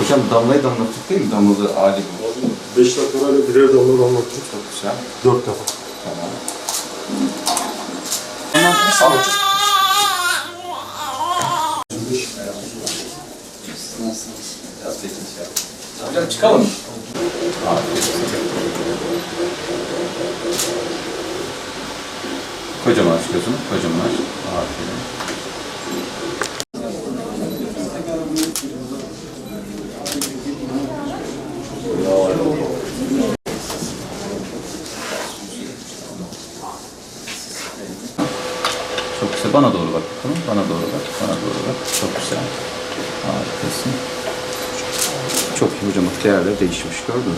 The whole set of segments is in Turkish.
Hocam damlayı damlattık değil mi? Damlalı bu. 5 dakika böyle birer damla damlattık. Çok güzel. 4 defa. Tamam. Hemen bir. Nasılsınız? Biraz bekleyin. Hocam çıkalım. Kocaman gözünü, kocaman. Aferin. Güzel. Bana doğru bak bakalım. Bana doğru bak. Bana doğru bak. Çok güzel. Harikasın. Çok iyi hocam. Bak değerler değişmiş. Gördün mü?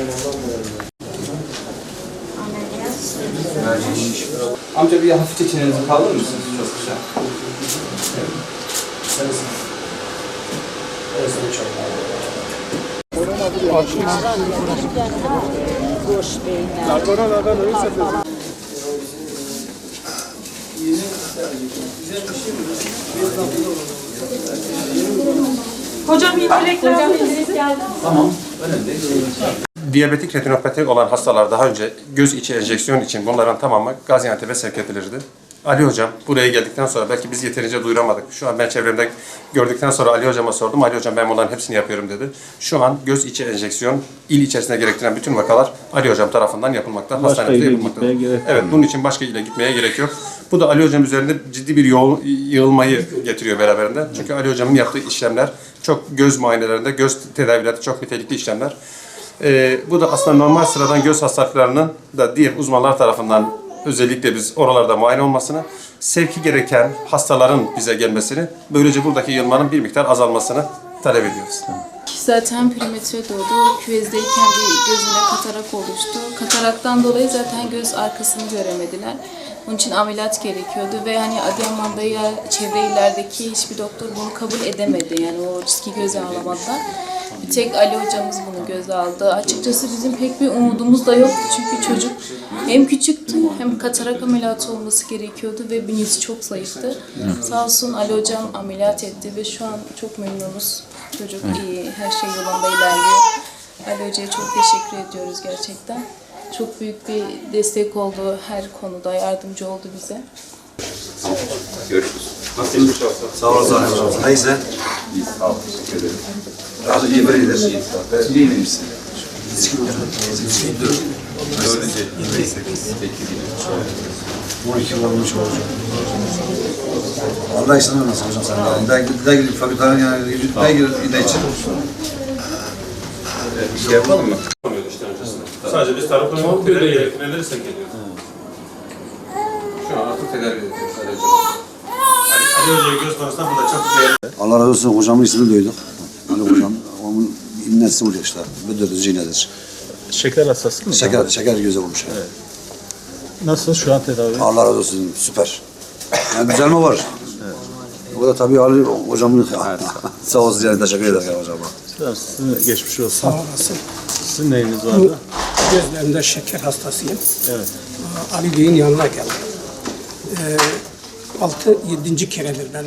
Amca bir hafifçe çenenizi kaldırır mısınız? Çok güzel. Hocam indirek Hocam indirek geldi. Tamam. Önemli. Diyabetik retinopati olan hastalar daha önce göz içi enjeksiyon için bunların tamamı Gaziantep'e sevk edilirdi. Ali Hocam buraya geldikten sonra belki biz yeterince duyuramadık. Şu an ben çevremde gördükten sonra Ali Hocam'a sordum. Ali Hocam ben bunların hepsini yapıyorum dedi. Şu an göz içi enjeksiyon il içerisinde gerektiren bütün vakalar Ali Hocam tarafından yapılmakta. Başka hastanede yapılmakta. Evet bunun için başka ile gitmeye gerek yok. Bu da Ali Hocam üzerinde ciddi bir yoğun, yığılmayı getiriyor beraberinde. Çünkü Ali Hocam'ın yaptığı işlemler çok göz muayenelerinde, göz tedavilerde çok nitelikli işlemler. Ee, bu da aslında normal sıradan göz hastalıklarının da diğer uzmanlar tarafından özellikle biz oralarda muayene olmasını, sevki gereken hastaların bize gelmesini, böylece buradaki yılmanın bir miktar azalmasını talep ediyoruz. Zaten perimetre doğdu. Küvezdeyken bir gözünde katarak oluştu. Kataraktan dolayı zaten göz arkasını göremediler. Onun için ameliyat gerekiyordu ve hani Adıyaman'da ya çevre illerdeki hiçbir doktor bunu kabul edemedi. Yani o riski göze alamadılar. Bir tek Ali hocamız bunu göze aldı. Açıkçası bizim pek bir umudumuz da yoktu çünkü çocuk hem küçüktü hem katarak ameliyatı olması gerekiyordu ve bünyesi çok zayıftı. Sağ olsun Ali hocam ameliyat etti ve şu an çok memnunuz. Çocuk iyi, her şey yolunda ilerliyor. Ali Hoca'ya çok teşekkür ediyoruz gerçekten. Çok büyük bir destek oldu her konuda, yardımcı oldu bize. Görüşürüz. Sağ ol Zahir Hocam. Neyse. İyi, sağ olun. Teşekkür ederim. Razı iyi biridir. Siz iyi misin? Dur. Dördüncü. Peki. 12 yıl olmuş hocam. Allah işini nasıl hocam sen yani. Ben de gidip fakültenin yani yüzükte gir yine için. Bir şey yapalım mı? Sadece biz taraflarımızı gerektirenleri sevk ediyoruz. Şu an artık tedavi ediyoruz. Ali. Ali göz konusunda burada çok değerli. Allah razı olsun hocamın ismini duyduk. Ali hocam onun innesi oluyor işte. Müdürüz iğnedir. Şeker hastası mı? Şeker, şeker göze vurmuş. Nasıl şu an tedavi? Allah razı olsun süper. Yani düzelme var. O da tabii Ali hocamın sağ olsun yani teşekkür ederim hocama. Tamam, Sizin geçmiş olsun. Sağ olasın. Sizin neyiniz vardı? Gözlerimde şeker hastasıyım. Evet. Ali Bey'in yanına geldim. Ee, altı, yedinci keredir ben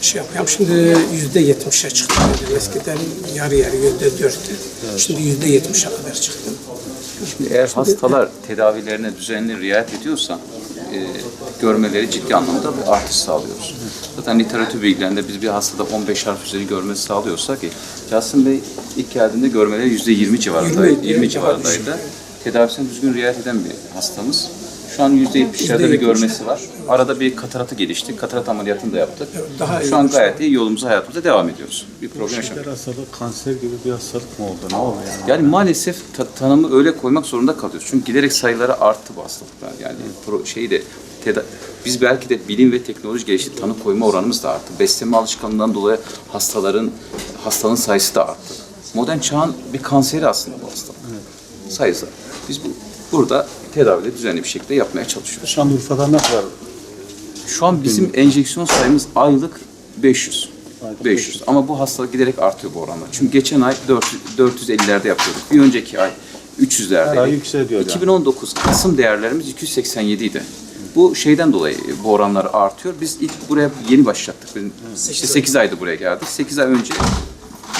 şey yapıyorum. Şimdi yüzde yetmişe çıktım. Eskiden yarı yarı yüzde dörttü. Şimdi yüzde yetmişe kadar çıktım. Eğer hastalar tedavilerine düzenli riayet ediyorsa e, görmeleri ciddi anlamda bir artış sağlıyoruz. Zaten literatür bilgilerinde biz bir hastada 15 harf üzeri görmesi sağlıyorsak ki Yasin Bey ilk geldiğinde görmeleri %20 civarındaydı. 20 20 daha civarındaydı. Tedavisine düzgün riayet eden bir hastamız. Şu an %70'lerde bir %70. görmesi var. Arada bir kataratı gelişti. Katarat ameliyatını da yaptık. daha Şu an gayet iyi yolumuza hayatımıza devam ediyoruz. Bir problem Şeker yaşamıyoruz. hastalığı kanser gibi bir hastalık mı oldu? Ne oldu yani? Yani maalesef ta- tanımı öyle koymak zorunda kalıyoruz. Çünkü giderek sayıları arttı bu hastalıklar. Yani pro, şeyi de biz belki de bilim ve teknoloji gelişti tanı koyma oranımız da arttı. Besleme alışkanlığından dolayı hastaların hastalığın sayısı da arttı. Modern çağın bir kanseri aslında bu hastalık. Sayısı. Biz bu, burada tedavileri düzenli bir şekilde yapmaya çalışıyoruz. Şanlıurfa'da ne kadar Şu an bizim enjeksiyon sayımız aylık 500. 500. Ama bu hastalık giderek artıyor bu oranlar. Çünkü geçen ay 400, 450'lerde yapıyorduk. Bir önceki ay 300'lerde. Her ay yükseliyor yani. 2019 Kasım değerlerimiz 287 idi. Bu şeyden dolayı bu oranlar artıyor. Biz ilk buraya yeni başlattık. Biz işte 8 ayda buraya geldik. 8 ay önce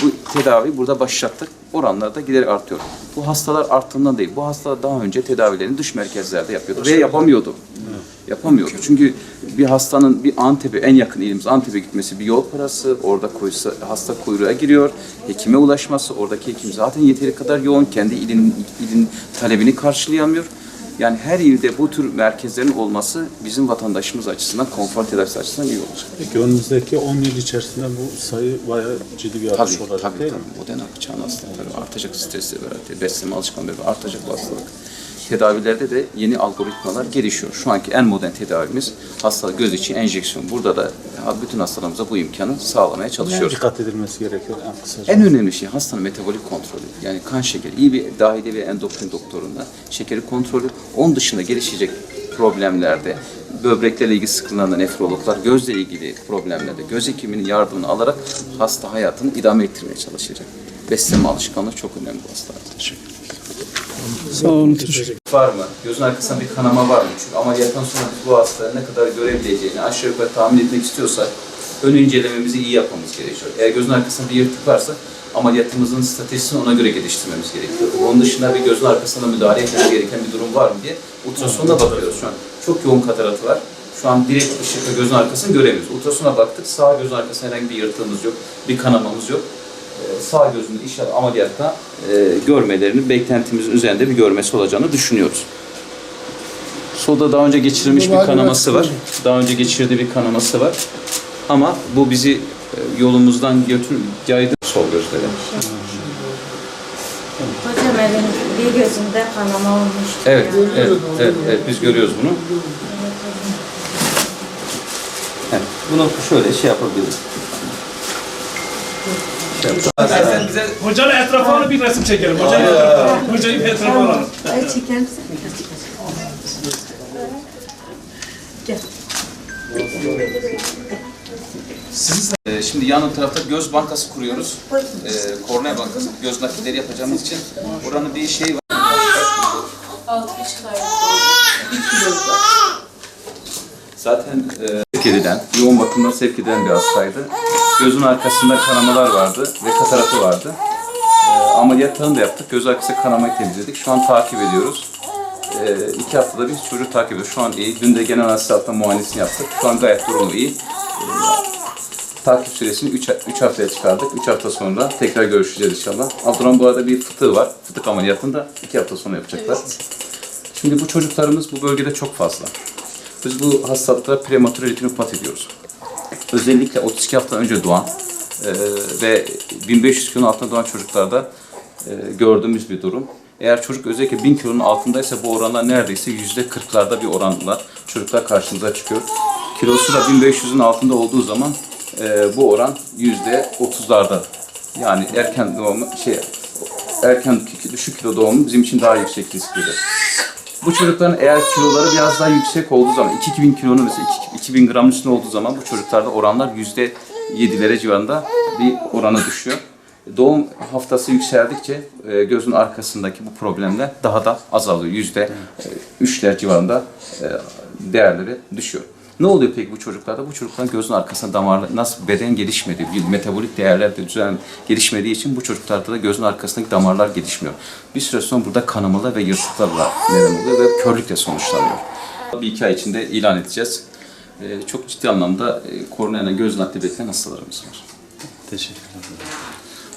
bu tedavi burada başlattık. Oranlar da giderek artıyor. Bu hastalar arttığından değil. Bu hastalar daha önce tedavilerini dış merkezlerde yapıyordu ve yapamıyordu. Yapamıyordu. Çünkü bir hastanın bir Antep'e en yakın ilimiz Antep'e gitmesi bir yol parası. Orada koysa, hasta kuyruğa giriyor. Hekime ulaşması. Oradaki hekim zaten yeteri kadar yoğun. Kendi ilin, ilin talebini karşılayamıyor. Yani her ilde bu tür merkezlerin olması bizim vatandaşımız açısından, konfor tedavisi açısından iyi olacak. Peki önümüzdeki 10 yıl içerisinde bu sayı bayağı ciddi bir artış Tabii, olacak tabii, değil tabii. mi? Modern hastalıkları artacak stresle beraber, beslenme alışkanlıkları artacak bu hastalık. Tedavilerde de yeni algoritmalar gelişiyor. Şu anki en modern tedavimiz hastalık göz için enjeksiyon. Burada da bütün hastalarımıza bu imkanı sağlamaya Ne çalışıyoruz. dikkat edilmesi gerekiyor en kısaca? En önemli şey hastanın metabolik kontrolü. Yani kan şekeri. İyi bir dahili ve endokrin doktorunda şekeri kontrolü. Onun dışında gelişecek problemlerde böbreklerle ilgili sıkıntılarında nefrologlar, gözle ilgili problemlerde göz hekiminin yardımını alarak hasta hayatını idame ettirmeye çalışacak. Beslenme alışkanlığı çok önemli bu hastalarda. Var mı? Gözün arkasında bir kanama var mı? Çünkü ameliyattan sonra biz bu hastanın ne kadar görebileceğini aşağı yukarı tahmin etmek istiyorsak ön incelememizi iyi yapmamız gerekiyor. Eğer gözün arkasında bir yırtık varsa ameliyatımızın stratejisini ona göre geliştirmemiz gerekiyor. Onun dışında bir gözün arkasında müdahale etmemiz gereken bir durum var mı diye ultrasonda bakıyoruz şu an. Çok yoğun kataratı var. Şu an direkt ışıkla gözün arkasını göremiyoruz. Ultrasona baktık. Sağ gözün arkasında herhangi bir yırtığımız yok. Bir kanamamız yok. Sağ gözünü inşallah ameliyatta e, görmelerini beklentimizin üzerinde bir görmesi olacağını düşünüyoruz. Solda daha önce geçirilmiş bir kanaması var. Daha önce geçirdiği bir kanaması var. Ama bu bizi e, yolumuzdan götür yaydı sol gözleri. Hocam elin bir gözünde kanama olmuş. Evet, evet, evet, evet, biz görüyoruz bunu. Evet, bunu şöyle şey yapabiliriz. Hocanın etrafına bir resim çekelim. Hocayı etrafına. Hocayı bir etrafına alalım. Ay çeker misin? Ee, şimdi yan tarafta göz bankası kuruyoruz. Ee, kornea bankası. Göz nakilleri yapacağımız için oranın bir şeyi var. 6 buçuk ay. Zaten e, sevk edilen, yoğun bakımdan sevk edilen bir hastaydı. Gözün arkasında kanamalar vardı ve kataratı vardı. E, ameliyatlarını da yaptık. Göz arkası kanamayı temizledik. Şu an takip ediyoruz. E, iki haftada bir çocuğu takip ediyoruz. Şu an iyi. Dün de genel hastalıkta muayenesini yaptık. Şu an gayet durumu iyi. E, takip süresini 3 haftaya çıkardık. 3 hafta sonra tekrar görüşeceğiz inşallah. Abdurrahman bu arada bir fıtığı var. Fıtık ameliyatını da 2 hafta sonra yapacaklar. Şimdi bu çocuklarımız bu bölgede çok fazla. Biz bu hastalıklara prematür retinopati diyoruz. Özellikle 32 hafta önce doğan e, ve 1500 kilonun altında doğan çocuklarda e, gördüğümüz bir durum. Eğer çocuk özellikle 1000 kilonun altındaysa bu oranlar neredeyse yüzde 40'larda bir oranla çocuklar karşımıza çıkıyor. Kilosu da 1500'ün altında olduğu zaman e, bu oran yüzde 30'larda. Yani erken doğum şey erken düşük kilo doğumu bizim için daha yüksek risklidir. Bu çocukların eğer kiloları biraz daha yüksek olduğu zaman, 2000 kilonun mesela 2000 gram üstünde olduğu zaman bu çocuklarda oranlar yüzde yedilere civarında bir orana düşüyor. Doğum haftası yükseldikçe e, gözün arkasındaki bu problemler daha da azalıyor. Yüzde e, üçler civarında e, değerleri düşüyor. Ne oluyor peki bu çocuklarda? Bu çocukların gözün arkasında damarlar nasıl beden gelişmediği, bir metabolik değerler de düzen gelişmediği için bu çocuklarda da gözün arkasındaki damarlar gelişmiyor. Bir süre sonra burada kanamalar ve yırtıklarla neden oluyor ve körlükle sonuçlanıyor. Bir iki ay içinde ilan edeceğiz. Ee, çok ciddi anlamda e, korneayla göz nakli bekleyen hastalarımız var. Teşekkürler.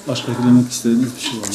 Başka eklemek istediğiniz bir şey var mı?